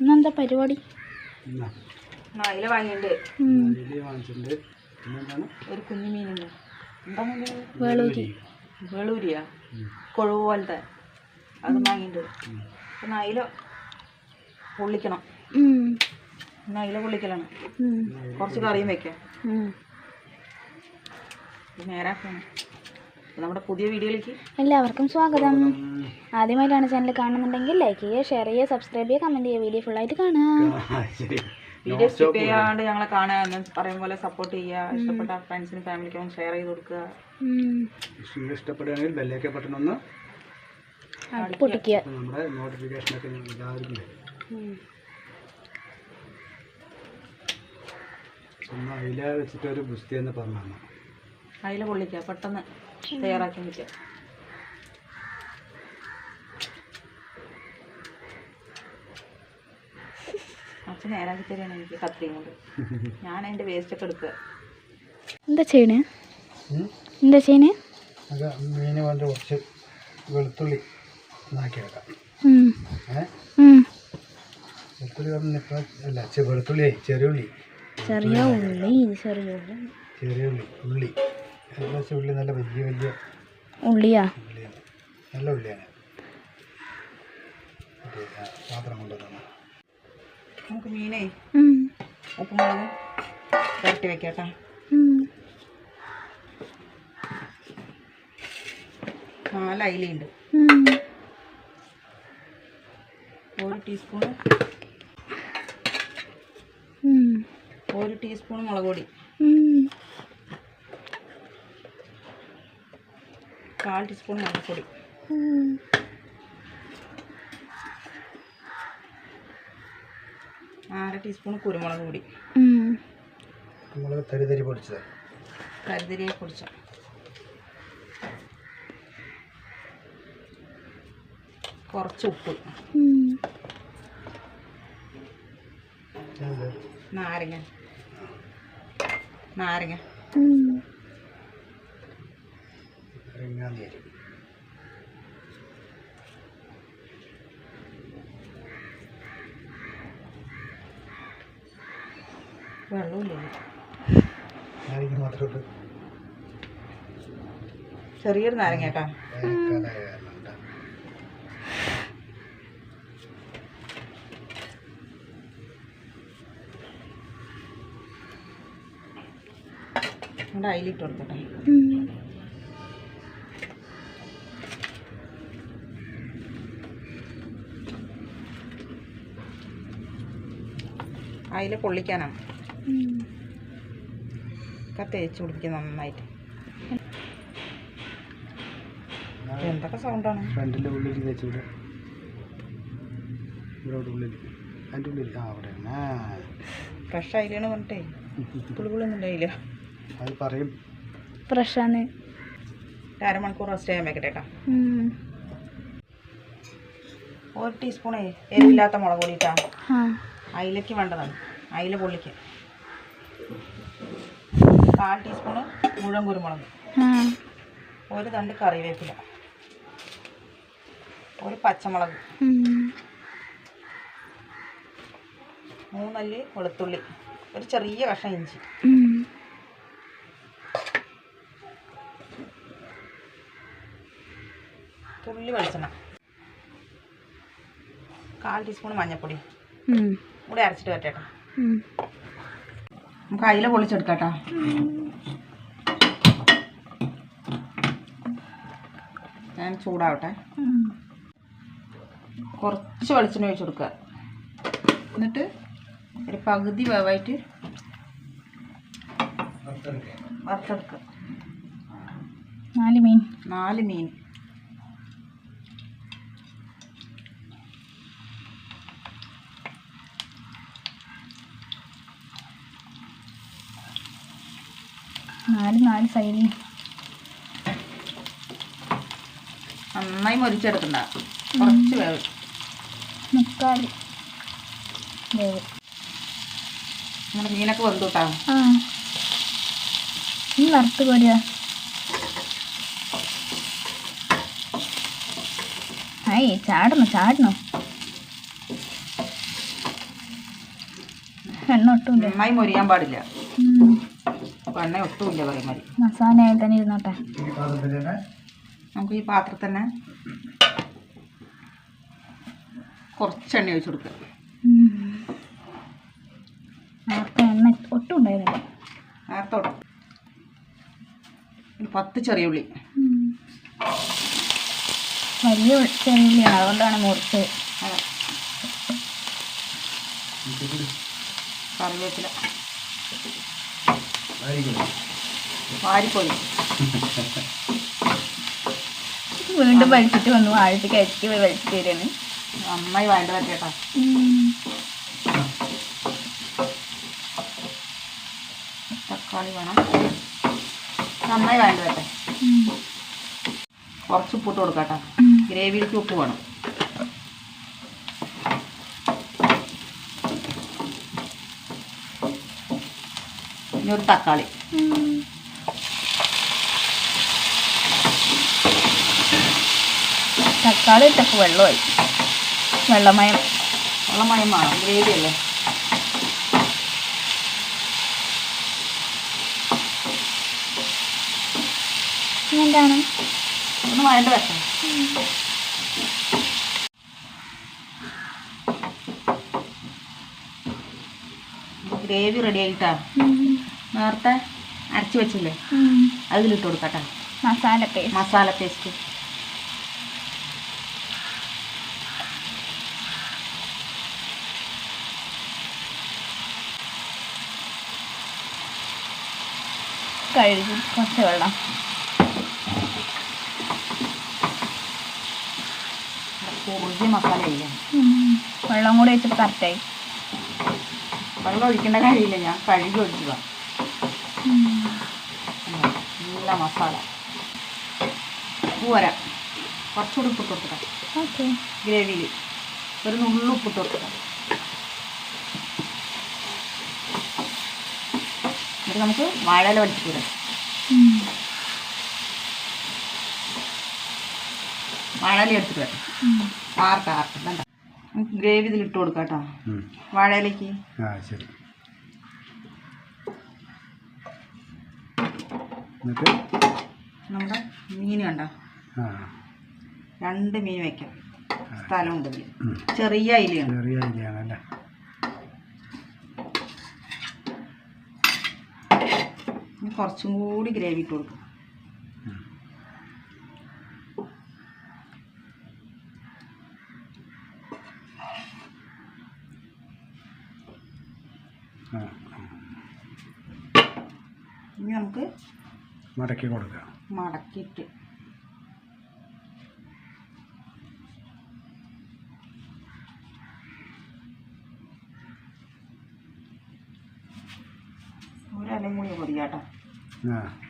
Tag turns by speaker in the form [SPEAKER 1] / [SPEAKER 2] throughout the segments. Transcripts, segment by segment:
[SPEAKER 1] ഇന്നെന്താ പരിപാടി?
[SPEAKER 2] അയില വാങ്ങിയിട്ടുണ്ട് ഒരു കുഞ്ഞു മീനുണ്ട്?
[SPEAKER 1] വേളൂരി.
[SPEAKER 2] വേളൂരിയാ? കൊഴുവ് പോലത്തെ. അത് വാങ്ങിയിട്ടുണ്ട് അയില പൊള്ളിക്കണം. പിന്നെ അയില പൊള്ളിക്കലാണ്. കുറച്ച് കറിയും വെക്കാം. നേരാക്കണം. നമ്മുടെ പുതിയ വീഡിയോയിലേക്ക്
[SPEAKER 1] എല്ലാവർക്കും സ്വാഗതം. ആദ്യമായിട്ടാണ് ചാനൽ കാണുന്നുണ്ടെങ്കിൽ ലൈക്ക് ചെയ്യുക ഷെയർ ചെയ്യുക സബ്സ്ക്രൈബ് ചെയ്യുക കമന്റ് ചെയ്യുക വീഡിയോ ഫുള്ളായിട്ട്
[SPEAKER 2] വീഡിയോ സ്കിപ്പ് ചെയ്യാണ്ട് ഞങ്ങളെ കാണുക എന്ന് പറയും പോലെ സപ്പോർട്ട് ചെയ്യുക ഇഷ്ടപ്പെട്ട ഫ്രണ്ട്സിനും ഫാമിലിക്കും ഷെയർ ചെയ്ത് കൊടുക്കുക.
[SPEAKER 3] ഇഷ്ടപ്പെടുകയാണെങ്കിൽ ബെല്ലേക്ക് ബട്ടൺ ഒന്ന്
[SPEAKER 1] പൊട്ടിക്കുക.
[SPEAKER 3] നമ്മുടെ നോട്ടിഫിക്കേഷനൊക്കെ ഒക്കെ എല്ലാവർക്കും അയില വെച്ചിട്ട് ഒരു ഗുസ്തി എന്ന് പറഞ്ഞു
[SPEAKER 2] അയില പൊള്ളിക്കുക പെട്ടെന്ന്. തയ്യാറാക്കി വെക്കുക അച്ഛൻ നേരാക്കി തരികയാണ് എനിക്ക് കത്തിയും കൊണ്ട്. ഞാൻ അതിന്റെ വേസ്റ്റൊക്കെ എടുക്കുക.
[SPEAKER 1] എന്താ ചെയ്യണേ? എന്താ ചെയ്യണേ?
[SPEAKER 3] അത് മീന് കൊണ്ട് കുറച്ച് വെളുത്തുള്ളി ഒന്നാക്കി വെക്കാം. വെളുത്തുള്ളി പറഞ്ഞപ്പോൾ അല്ല വെളുത്തുള്ളി
[SPEAKER 1] ചെറിയ ഉള്ളി. ചെറിയ ഉള്ളി
[SPEAKER 3] ചെറിയ ഉള്ളി. എല്ലാ വെച്ച ഉള്ളി. നല്ല വലിയ വലിയ
[SPEAKER 1] ഉള്ളിയാ?
[SPEAKER 3] നല്ല ഉള്ളിയാണ്. പാത്രം കൊണ്ടുവന്നു
[SPEAKER 2] നമുക്ക് മീനേ. ഉപ്പുമുളകും പുരട്ടി
[SPEAKER 1] വെക്കാട്ടാ.
[SPEAKER 2] നാല്
[SPEAKER 1] അയിലുണ്ട്
[SPEAKER 2] ഒരു ടീസ്പൂൺ. ഒരു ടീസ്പൂൺ മുളക് പൊടി. കാൽ ടീസ്പൂൺ മഞ്ഞൾപ്പൊടി. പൊടി അര ടീസ്പൂൺ കുരുമുളക് പൊടി.
[SPEAKER 1] ഉം.
[SPEAKER 3] നമ്മൾ തരി തരി പൊടിച്ചത്.
[SPEAKER 2] കരുതിരിയെ പൊടിച്ച. കുറച്ച് ഉപ്പ്. നാരങ്ങ. നാരങ്ങ.
[SPEAKER 3] മാത്രം ഇട്ട്
[SPEAKER 2] ചെറിയൊരു നാരങ്ങ കേട്ടോ
[SPEAKER 3] വേനൽക്കാലമായ കാരണം
[SPEAKER 2] അതിലിട്ട് കൊടുക്കട്ടെ അതിൽ പൊള്ളിക്കാനാണ്. ഒക്കെ തേച്ച് പിടിക്കുക നന്നായിട്ട്. എന്തൊക്കെ സൗണ്ടാണ്
[SPEAKER 3] ഫ്രണ്ടിന്റെ ഉള്ളിൽ തേച്ച് ഇവിടെ ഉള്ളിൽ. അതിന്റെ ഉള്ളിൽ. ആ അവിടെ
[SPEAKER 2] ഫ്രഷ് ആയില്ലാണ് പറഞ്ഞിട്ടേ. പുളിപുളൊന്നും ഉണ്ടായില്ല.
[SPEAKER 3] അത് പറയും.
[SPEAKER 1] ഫ്രഷാണ്
[SPEAKER 2] അരമണിക്കൂർ റെസ്റ്റ് ചെയ്യാൻ വെക്കട്ടെ. ഒരു ടീസ്പൂണേ എരിവില്ലാത്ത മുളക് പൊടി ഇട്ടാ. അയിലയ്ക്ക് വേണ്ടതാണ്. അയില പൊള്ളിക്ക്. കാൽ ടീസ്പൂണ് മുഴുവൻ കുരുമുളക്. ഒരു തണ്ട് കറിവേപ്പില. ഒരു പച്ചമുളക്.
[SPEAKER 1] മൂന്നൽ
[SPEAKER 2] മൂന്നല്ലി വെളുത്തുള്ളി. ഒരു ചെറിയ കഷ്ണം ഇഞ്ചി. തുള്ളി വെളിച്ചെണ്ണ. കാൽ ടീസ്പൂൺ മഞ്ഞൾപ്പൊടി. കൂടെ അരച്ചിട്ട്
[SPEAKER 1] ഉം.
[SPEAKER 2] നമുക്ക് അയില പൊളിച്ചെടുക്കാം ഞാൻ ചൂടാവട്ടെ. കുറച്ച് വെളിച്ചെണ്ണ ഒഴിച്ചു കൊടുക്കുക. എന്നിട്ട്? ഒരു പകുതി വേവായിട്ട് വറുത്തെടുക്കുക.
[SPEAKER 1] നാല് മീൻ.
[SPEAKER 2] നാല് മീൻ.
[SPEAKER 1] നാല് നാല് സൈഡിൽ
[SPEAKER 2] നന്നായി മുരിച്ചെടുക്കണ്ട കുറച്ച് വേവ്.
[SPEAKER 1] മുക്കാൽ വേവ്.
[SPEAKER 2] നമ്മുടെ മീനൊക്കെ വെന്തു കേട്ടോ
[SPEAKER 1] ഈ വറുത്ത് പോരുക ഏയ് ചാടണം ചാടണോ? എണ്ണ ഒട്ടും
[SPEAKER 2] നന്നായി മൊരിയാൻ പാടില്ല. എണ്ണ ഒട്ടുമില്ല പറയും മതി.
[SPEAKER 1] തന്നെ ഇരുന്നോട്ടെ.
[SPEAKER 2] നമുക്ക് ഈ പാത്രത്തിൽ തന്നെ കുറച്ച് എണ്ണ ഒഴിച്ച് കൊടുക്കുക
[SPEAKER 1] ഉം. നേരത്തെ എണ്ണ ഒട്ടും ഉണ്ടായിരുന്നില്ല.
[SPEAKER 2] നേരത്തെ ഒരു പത്ത് ചെറിയ ഉള്ളി.
[SPEAKER 1] വലിയ ചെറിയ ഉള്ളിയാണ്. അതുകൊണ്ടാണ്
[SPEAKER 2] മുറിച്ച് കറിവേപ്പില. വാരിപ്പോയി.
[SPEAKER 1] വീണ്ടും വലിച്ചിട്ട് വന്നു. ആഴത്തേക്ക് അരിക്ക് പോയി വലിച്ചിട്ട് തരാണ്
[SPEAKER 2] അമ്മായി വേണ്ട പറ്റേട്ടാ തക്കാളി വേണം. നന്നായി വേണ്ട പറ്റേ കുറച്ച് ഉപ്പിട്ട് കൊടുക്കാട്ടോ ഗ്രേവിയിലേക്ക് ഉപ്പ് വേണം. ഇനി ഒരു തക്കാളി.
[SPEAKER 1] തക്കാളി ഇട്ടപ്പോൾ വെള്ളമായി. വെള്ളമയം.
[SPEAKER 2] വെള്ളമയം വേണം. ഗ്രേവി അല്ലേ?
[SPEAKER 1] എന്താണ്
[SPEAKER 2] ഒന്ന് വേണ്ട വെക്കാം. ഗ്രേവി റെഡി ആയിട്ടാ? നേരത്തെ അരച്ച് വെച്ചില്ലേ? അതിലിട്ട് കൊടുക്കട്ടെ.
[SPEAKER 1] മസാല പേസ്റ്റ്
[SPEAKER 2] മസാല പേസ്റ്റ്
[SPEAKER 1] കഴുകി കുറച്ച് വെള്ളം.
[SPEAKER 2] കുറുകിയ മസാല ചെയ്യാം
[SPEAKER 1] വെള്ളം കൂടി വെച്ചിട്ട് കറക്റ്റായി
[SPEAKER 2] വെള്ളം ഒഴിക്കേണ്ട കാര്യമില്ല ഞാൻ കഴുകി ഒഴിച്ചതാണ് നല്ല മസാല. ഉപ്പ് വരാം കുറച്ചുകൂടി ഉപ്പിട്ട് കൊടുക്കാം
[SPEAKER 1] ഓക്കെ.
[SPEAKER 2] ഗ്രേവിയിൽ ഒരു നുള്ളു ഉപ്പിട്ട് കൊടുക്കാം എന്നിട്ട് നമുക്ക് വാഴയില വലിച്ചിട്ട് വാഴയില എടുത്തിട്ട് വരാം ആർക്കാർക്ക് ആർക്ക വേണ്ട. നമുക്ക് ഗ്രേവി ഇതിലിട്ട് കൊടുക്കാം കേട്ടോ. വാഴയിലേക്ക്
[SPEAKER 3] ആ ശരി. എന്നിട്ട്?
[SPEAKER 2] നമ്മുടെ മീൻ കണ്ട? രണ്ട് മീൻ വെക്കാം സ്ഥലമുണ്ട്. ചെറിയ അയിലാണ്
[SPEAKER 3] ചെറിയ അരിയാണല്ലേ
[SPEAKER 2] ഇനി കുറച്ചും കൂടി ഗ്രേവി ഇട്ട് കൊടുക്കും. ഇനി നമുക്ക്
[SPEAKER 3] മടക്കി കൊടുക്കുക.
[SPEAKER 2] മടക്കിയിട്ട്. ഒരലയും കൂടി പൊടിയാട്ടോ.
[SPEAKER 3] ആ.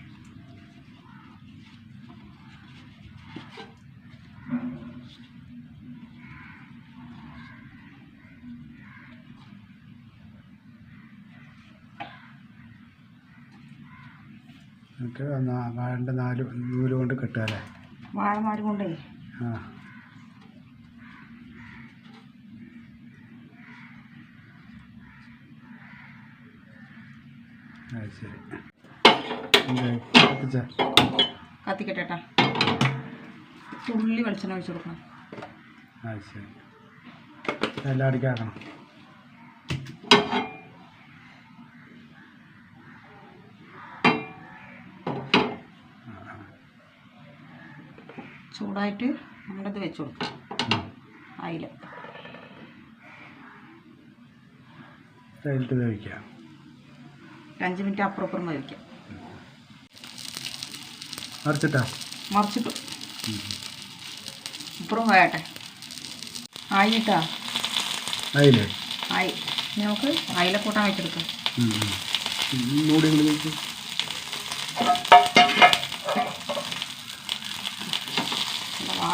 [SPEAKER 3] നാ- വാഴന്റെ നാല് നൂൽ കൊണ്ട് കെട്ടുക അല്ലേ?
[SPEAKER 2] കൊണ്ടേ?
[SPEAKER 3] ആ. അത് ശരി.
[SPEAKER 2] തുള്ളി വെളിച്ചെണ്ണ ഒഴിച്ച് കൊടുക്കണം.
[SPEAKER 3] അത് ശരി. എല്ലാം അടിക്കാക്കണം.
[SPEAKER 2] ചൂടായിട്ട് നമ്മുടെ ഇത് വെച്ച് കൊടുക്കും. അയില
[SPEAKER 3] അതിലിട്ട് വേവിക്കാം
[SPEAKER 2] അഞ്ച് മിനിറ്റ് അപ്പുറപ്പുറം അപ്പുറം വേവിക്കാം
[SPEAKER 3] മറിച്ചിട്ടാ?
[SPEAKER 2] മറിച്ചിട്ടു. ഇപ്പുറം വേട്ടെ ആയിട്ടാ?
[SPEAKER 3] അതിലേ
[SPEAKER 2] ആയി. നമുക്ക് അയില കൂട്ടാൻ വെച്ചെടുക്കാം
[SPEAKER 3] മൂടി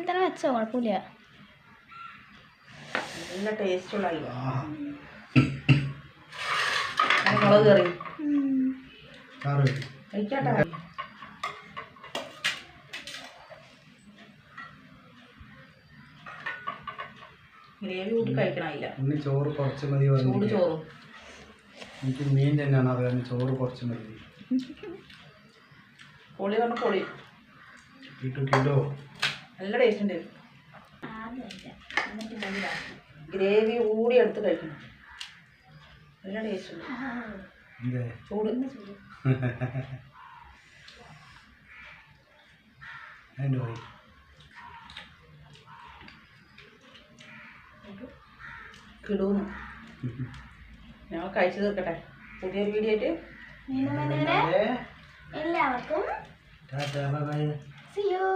[SPEAKER 2] രണ്ടും
[SPEAKER 1] തന്നെ വെച്ചോ കുഴപ്പമില്ല.
[SPEAKER 2] നല്ല ടേസ്റ്റുള്ള മുളക് കറി. ഗ്രേവി കൂട്ടി കഴിക്കണമില്ല
[SPEAKER 3] ഇന്ന് ചോറ് കുറച്ച് മതി
[SPEAKER 2] ചൂട്
[SPEAKER 3] പറഞ്ഞു
[SPEAKER 2] ചോറും.
[SPEAKER 3] എനിക്ക് മീൻ തന്നെയാണ് അത് കാരണം ചോറ് കുറച്ച് മതി.
[SPEAKER 2] പൊളി പറഞ്ഞ പൊളി.
[SPEAKER 3] കിട്ടു കിട്ടോ
[SPEAKER 2] നല്ല ടേസ്റ്റ് ഉണ്ട്. ഗ്രേവി കൂടി എടുത്ത് കഴിക്കണം. നല്ല ടേസ്റ്റ് ഉണ്ട്. ചൂട്. കിടൂന്ന്. ഞങ്ങൾ കഴിച്ചു തീർക്കട്ടെ. പുതിയൊരു വീഡിയോ ആയിട്ട്
[SPEAKER 1] എല്ലാവർക്കും See you.